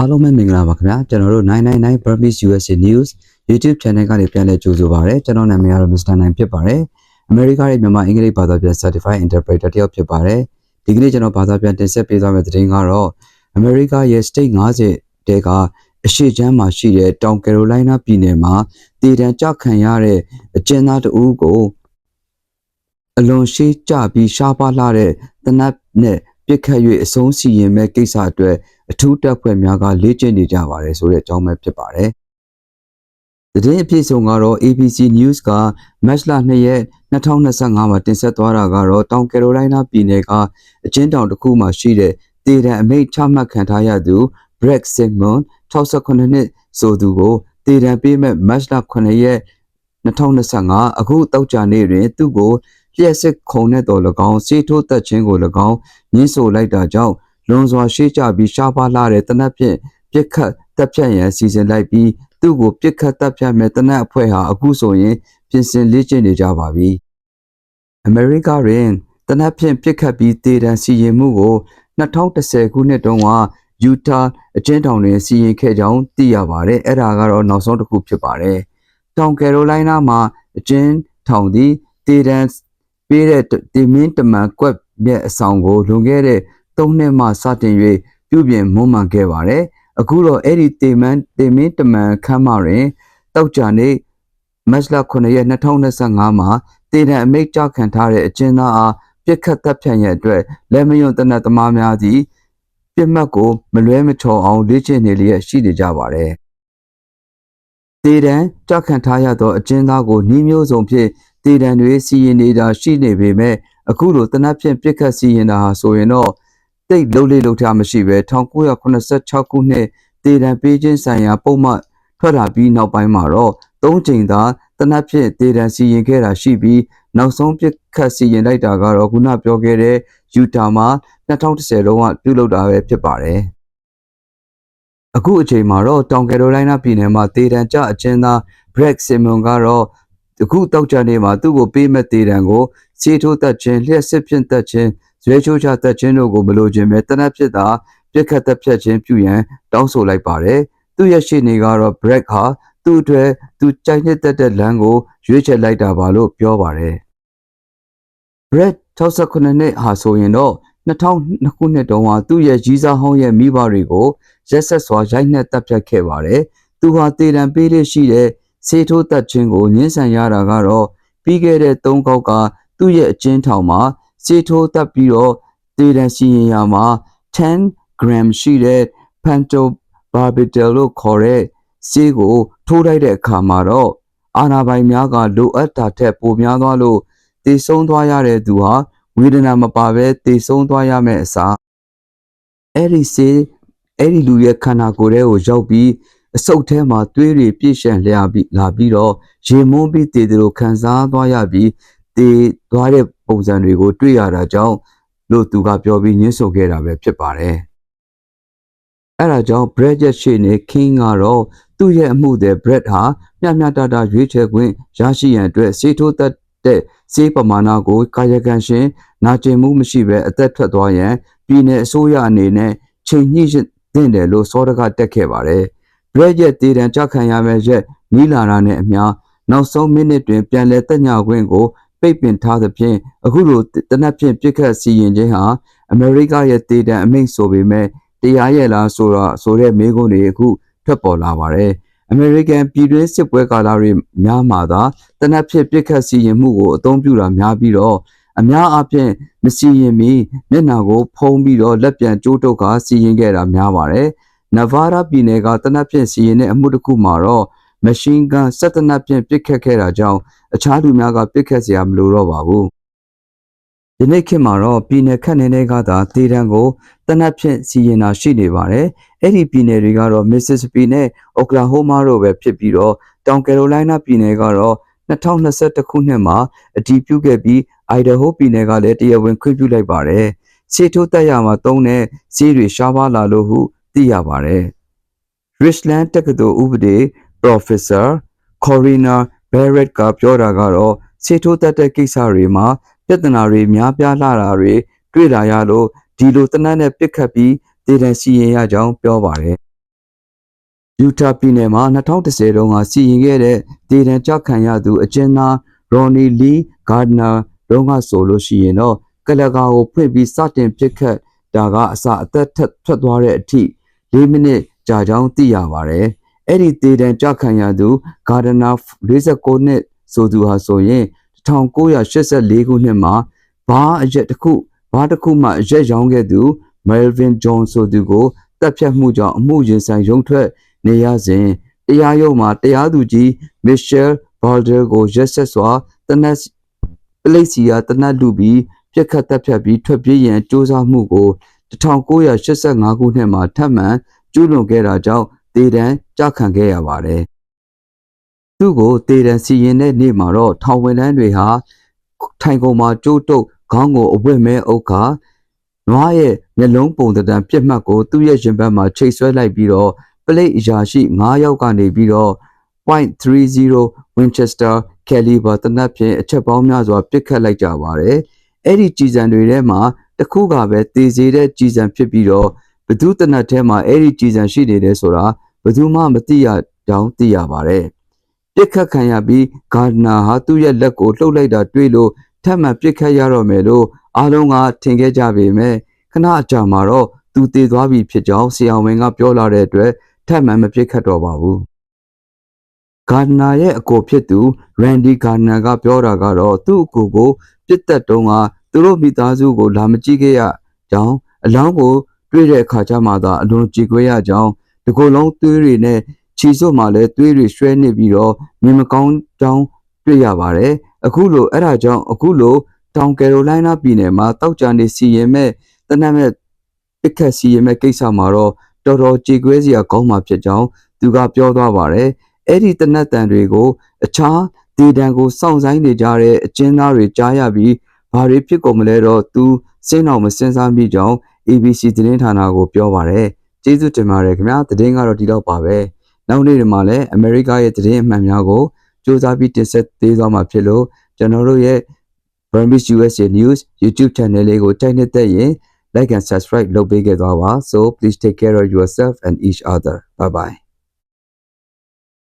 အားလုံးပဲမင်္ဂလာပါခင်ဗျာကျွန်တော်တို့999 Burmese USA News YouTube Channel ကနေပြန်လည်ကြိုဆိုပါရစေကျွန်တော်နာမည်ကတော့ Mr. 9ဖြစ်ပါတယ်အမေရိကရဲ့မြန်မာအင်္ဂလိပ်ဘာသာပြန် Certified Interpreter တယောက်ဖြစ်ပါတယ်ဒီကနေ့ကျွန်တော်ဘာသာပြန်တင်ဆက်ပေးသွားမယ့်သတင်းကတော့အမေရိကရဲ့ State 50တဲကအရှိချမ်းမှာရှိတဲ့တောင်ကယ်ရိုလိုင်းနာပြည်နယ်မှာတည်တံကြခံရတဲ့အကျဉ်းသားတဦးကိုအလွန်ရှိကြပြီးရှားပါလာတဲ့တနတ်နဲ့ပြစ်ခတ်၍အဆုံးစီရင်မဲ့ကိစ္စအတွက် အထူးတပ်ဖွဲ့များကလေ့ကျင့်နေကြပါတယ်ဆိုတဲ့အကြောင်းပဲဖြစ်ပါတယ်။သတင်းအပြည့်စုံကတော့ ABC News ကမတ်လ2ရက်2025မှာတင်ဆက်သွားတာကတော့တောင်ကယ်ရိုလိုင်းနာပြည်နယ်ကအချင်းတောင်တစ်ခုမှာရှိတဲ့တည်တံအမိတ်ချမှတ်ခံထားရသူ Brett Sigmund 68နှစ်ဆိုသူကိုတည်တံပေးမဲ့မတ်လ9ရက်2025အခုတောက်ကြနေ့တွင်သူ့ကိုလျှက်စစ်ခုံနဲ့တော်၎င်းစေးထိုးတက်ခြင်းကို၎င်းညှင်းဆိုလိုက်တာကြောင့် လွန်စွာရှေ့ကျပြီးရှားပါလာတဲ့တနက်ဖြင့်ပြစ်ခတ်တပ်ဖြတ်ရန်စီစဉ်လိုက်ပြီးသူ့ကိုပြစ်ခတ်တပ်ဖြတ်မဲ့တနက်အဖွဲ့ဟာအခုဆိုရင်ပြင်ဆင်လေ့ကျင့်နေကြပါပြီ။ America တွင်တနက်ဖြင့်ပြစ်ခတ်ပြီးတည်တံစီရင်မှုကို2010ခုနှစ်တုန်းက Utah အကျဉ်းထောင်တွင်စီရင်ခဲ့ကြောင်းသိရပါတယ်။အဲ့ဒါကတော့နောက်ဆုံးတစ်ခုဖြစ်ပါတယ်။တောင်ကယ်ရိုလိုင်းနားမှာအကျဉ်းထောင်သည်တည်တံပေးတဲ့တင်မင်းတမန်ကွက်မြက်အဆောင်ကိုလွန်ခဲ့တဲ့ ၃နှစ်မှစတင်၍ပြုပြင်မွမ်းမံခဲ့ပါတယ်။အခုတော့အဲ့ဒီတေမန်တေမင်းတမန်ခမ်းမတွင်တောက်ကြနေမတ်လ9ရက်2025မှာတေတံအမိတ်ကြခံထားတဲ့အကျဉ်းသားအားပြစ်ခတ်တပ်ဖြတ်ရန်အတွက်လက်မယွန့်တနတ်သမားများသည်ပြစ်မှတ်ကိုမလွဲမချော်အောင်လေ့ကျင့်နေလျက်ရှိနေကြပါတယ်။တေတံကြခံထားရသောအကျဉ်းသားကိုနှီးမျိုးစုံဖြင့်တေတံတွေစီရင်နေတာရှိနေပေမဲ့အခုလိုတနတ်ဖြင့်ပြစ်ခတ်စီရင်တာဟာဆိုရင်တော့ တိတ်လုံးလေးလုံးထားမရှိပဲ1986ခုနှစ်တေတံပေးခြင်းဆိုင်ရာပုံမှန်ထွက်လာပြီးနောက်ပိုင်းမှာတော့သုံးချိန်သာတနတ်ဖြင့်တေတံစီရင်ခဲ့တာရှိပြီးနောက်ဆုံးပြစ်ခတ်စီရင်လိုက်တာကတော့ခုနပြောခဲ့တဲ့ယူတာမှာ2010လုံးကပြုလုပ်တာပဲဖြစ်ပါတယ်အခုအချိန်မှာတော့တောင်ကယ်ရိုလိုင်းနာပြည်နယ်မှာတေတံကြအချင်းသား Brett Simon ကတော့အခုတောက်ကြနေမှာသူ့ကိုပေးမဲ့တေတံကိုစီထိုးတက်ခြင်းလျှက်စစ်ဖြင့်တက်ခြင်း ရွေးချိုးချတက်ခြင်းတို့ကိုမလိုချင်ပဲတနက်ဖြစ်တာပြက်ခတ်တက်ဖြတ်ခြင်းပြုရန်တောင်းဆိုလိုက်ပါတယ်သူ့ရဲ့ရှေ့နေကတော့ Brett ဟာသူ့အတွက်သူကြိုက်နှစ်သက်တဲ့လမ်းကိုရွေးချယ်လိုက်တာပါလို့ပြောပါတယ် Brett 68နှစ်ဟာဆိုရင်တော့2002ခုနှစ်တုန်းကသူ့ရဲ့ကြီးစားဟောင်းရဲ့မိဘတွေကိုရက်ဆက်စွာရိုက်နှက်တပ်ဖြတ်ခဲ့ပါတယ်။သူဟာတေတံပေးရရှိတဲ့စေထိုးတက်ခြင်းကိုညှင်းဆန်ရတာကတော့ပြီးခဲ့တဲ့၃ခေါက်ကသူ့ရဲ့အကျဉ်းထောင်မှာ စေထိုးတက်ပြီးတော့တေတံစီရင်ရာမှာ10 gram ရှိတဲ့ pentobarbital လို့ခေါ်တဲ့ဆေးကို ထိုးလိုက်တဲ့အခါမှာတော့အာနာပိုင်များကလိုအပ်တာထက်ပိုများသွားလို့တေဆုံးသွားရတဲ့သူဟာဝေဒနာမပါဘဲတေဆုံးသွားရမယ့်အစားအဲ့ဒီဆေးအဲ့ဒီလူရဲ့ခန္ဓာကိုယ်ထဲကိုရောက်ပြီးအဆုတ်ထဲမှာသွေးတွေပြည့်ရှံလျာပြီးလာပြီးတော့ရေမုန်းပြီးတေတယ်လို့ခံစားသွားရပြီးတေသွားတဲ့ ပုံစံတွေကိုတွေ့ရတာကြောင့်လို့သူကပြောပြီးညှင်းဆိုခဲ့တာပဲဖြစ်ပါတယ်အဲ့ဒါကြောင့် Brett ရဲ့ရှေ့နေ King ကတော့သူ့ရဲ့အမှုတဲ့ Brett ဟာမျှမျှတတရွေးချယ်ခွင့်ရရှိရန်အတွက်စေထိုးသက်တဲ့စေးပမာဏကိုကာယကံရှင်နာကျင်မှုမရှိဘဲအသက်ထွက်သွားရန်ပြည်내အစိုးရအနေနဲ့ချိန်ညှိသင့်တယ်လို့စောဒကတက်ခဲ့ပါတယ်။ Brett ရဲ့တည်တံကြခံရမယ့်ရက်နီးလာတာနဲ့အမျှနောက်ဆုံးမိနစ်တွင်ပြန်လည်တက်ညခွင့်ကို ပိတ်ပင်ထားသဖြင့်အခုလိုတနက်ဖြန်ပြစ်ခတ်စီရင်ခြင်းဟာအမေရိကရဲ့တည်တံအမိန့်ဆိုပေမဲ့တရားရဲ့လားဆိုတာဆိုတဲ့မေးခွန်းတွေအခုထွက်ပေါ်လာပါတယ်။ American ပြည်တွင်းစစ်ပွဲကာလတွေများမှာသာတနက်ဖြစ်ပြစ်ခတ်စီရင်မှုကိုအသုံးပြုတာများပြီးတော့အများအားဖြင့်မစီရင်မီမျက်နှာကိုဖုံးပြီးတော့လက်ပြန်ကျိုးတုပ်ကစီရင်ခဲ့တာများပါတယ်။ Nevada ပြည်နယ်ကတနက်ဖြင့်စီရင်တဲ့အမှုတစ်ခုမှာတော့ မရှင်းကန်စက်တနက်ဖြင့်ပစ်ခတ်ခဲ့တာကြောင့်အခြားသူများကပစ်ခတ်စရာမလိုတော့ပါဘူး။ယနေ့ခေတ်မှာတော့ပြည်နယ်ခန့်နေတဲ့ကသာဒေသံကိုတနက်ဖြင့်စီရင်တာရှိနေပါတယ်။အဲ့ဒီပြည်နယ်တွေကတော့ Mississippi နဲ့ Oklahoma တို့ပဲဖြစ်ပြီးတော့တောင် Carolina ပြည်နယ်ကတော့2021ခုနှစ်မှာအတည်ပြုခဲ့ပြီး Idaho ပြည်နယ်ကလည်းတရားဝင်ခွင့်ပြုလိုက်ပါတယ်။စီထိုးတက်ရမှာတုံးတဲ့စီးတွေရှားပါလာလို့ဟုသိရပါတယ်။ Richland တက္ကသိုလ်ဥပဒေ Professor Corina Barrett ကပြောတာကတော့စေထိုးတက်တဲ့ကိစ္စတွေမှာပြဿနာတွေများပြားလာတာတွေတွေ့လာရလို့ဒီလိုတနတ်နဲ့ပြစ်ခတ်ပြီးတည်တံစီရင်ရကြောင်းပြောပါတယ်ယူတာပြည်နယ်မှာ2010တုန်းကစီရင်ခဲ့တဲ့ဒေဒန်ကြခံရသူအကျဉ်းသားရော်နီလီဂါဒနာတုန်းကဆိုလို့ရှိရင်တော့ကလကာကိုဖွင့်ပြီးစတင်ပစ်ခတ်တာကအစအသက်ထက်ထွက်သွားတဲ့အထိ၄မိနစ်ကြာကြောင်းသိရပါတယ်။ အဲ့ဒီဒေဒန်ကြခံရသူဂါဒနာ49နှစ်ဆိုသူဟာဆိုရင်1984ခုနှစ်မှာဘာအရက်တစ်ခုဘာတစ်ခုမှအရက်ရောင်းခဲ့သူ Melvin John ဆိုသူကိုတပ်ဖြတ်မှုကြောင့်အမှုရင်ဆိုင်ရုံထွက်နေရစဉ်တရားရုံးမှာတရားသူကြီး Michelle Balder ကိုရက်ဆက်စွာတနက်ပလိတ်စီယာတနက်လူပြီးပြက်ခတ်တပ်ဖြတ်ပြီးထွက်ပြေးရန်စ조사မှုကို1985ခုနှစ်မှာထပ်မံကျူးလွန်ခဲ့တာကြောင့် တေတံကြခံခဲ့ရပါတယ်။သူ့ကိုတေတံစီရင်တဲ့နေ့မှာတော့ထောင်ဝင်တန်းတွေဟာထိုင်ကုန်မှာကျိုးတုပ်ခေါင်းကိုအဝတ်မဲအုပ်ခါနွားရဲ့မျက်လုံးပုံသဏ္ဍာန်ပြက်မှတ်ကိုသူ့ရဲ့ရင်ဘတ်မှာချိတ်ဆွဲလိုက်ပြီးတော့ပလိတ်အရာရှိ9ယောက်ကနေပြီးတော့ .30 Winchester caliber တနက်ဖြင့်အချက်ပေါင်းများစွာပစ်ခတ်လိုက်ကြပါတယ်။အဲ့ဒီကြည်စံတွေထဲမှာတစ်ခုကပဲတည်စေတဲ့ကြည်စံဖြစ်ပြီးတော့ဘသူတနက်ထဲမှာအဲ့ဒီကြည်စံရှိနေတယ်ဆိုတာ ဘသူမှမသိရကြောင်းသိရပါတယ်။ပစ်ခတ်ခံရပြီးဂါဒနာဟာသူ့ရဲ့လက်ကိုလှုပ်လိုက်တာတွေ့လို့ထပ်မံပစ်ခတ်ရတော့မယ်လို့အားလုံးကထင်ခဲ့ကြပေမဲ့ခဏအကြာမှာတော့သူတည်သွားပြီဖြစ်ကြောင်းဆရာဝန်ကပြောလာတဲ့အတွက်ထပ်မံမပစ်ခတ်တော့ပါဘူး။ဂါဒနာရဲ့အကိုဖြစ်သူရန်ဒီဂါဒနာကပြောတာကတော့သူ့အကိုကိုပြစ်တက်တုံးကသူတို့မိသားစုကိုလာမကြည့်ခဲ့ရကြောင်းအလောင်းကိုတွေ့တဲ့အခါကျမှသာအလွန်ကြည်ကွဲရကြောင်း ဒီကိုယ်လုံးသွေးတွေနဲ့ခြေစွပ်မှာလည်းသွေးတွေရွှဲနေပြီးတော့မြင်မကောင်းကြောင်းတွေ့ရပါတယ်အခုလိုအဲ့ဒါကြောင့်အခုလိုတောင်ကယ်ရိုလိုင်းနာပြည်နယ်မှာတောက်ကြနေစီရင်မဲ့တနက်မဲ့ပစ်ခတ်စီရင်မဲ့ကိစ္စမှာတော့တော်တော်ကြေကွဲစရာကောင်းမှာဖြစ်ကြောင်းသူကပြောသွားပါတယ်အဲ့ဒီတနက်တန်တွေကိုအခြားဒေတံကိုစောင့်ဆိုင်နေကြတဲ့အကျဉ်းသားတွေကြားရပြီးဘာတွေဖြစ်ကုန်မလဲတော့သူစဉ်းတော်မစဉ်းစားမိကြောင်း ABC သတင်းဌာနကိုပြောပါတယ် ကျေးဇူးတင်ပါတယ်ခင်ဗျာသတင်းကတော့ဒီတော့ပါပဲနောက်နေ့တွေမှာလည်းအမေရိကရဲ့သတင်းအမှန်များကိုစူးစမ်းပြီးတင်ဆက်သေးသွားမှာဖြစ်လို့ကျွန်တော်တို့ရဲ့ Burmese USA News YouTube channel လေးကိုတိုက်နှစ်သက်ရင် like and subscribe လုပ်ပေးခဲ့သွားပါ so please take care of yourself and each other bye bye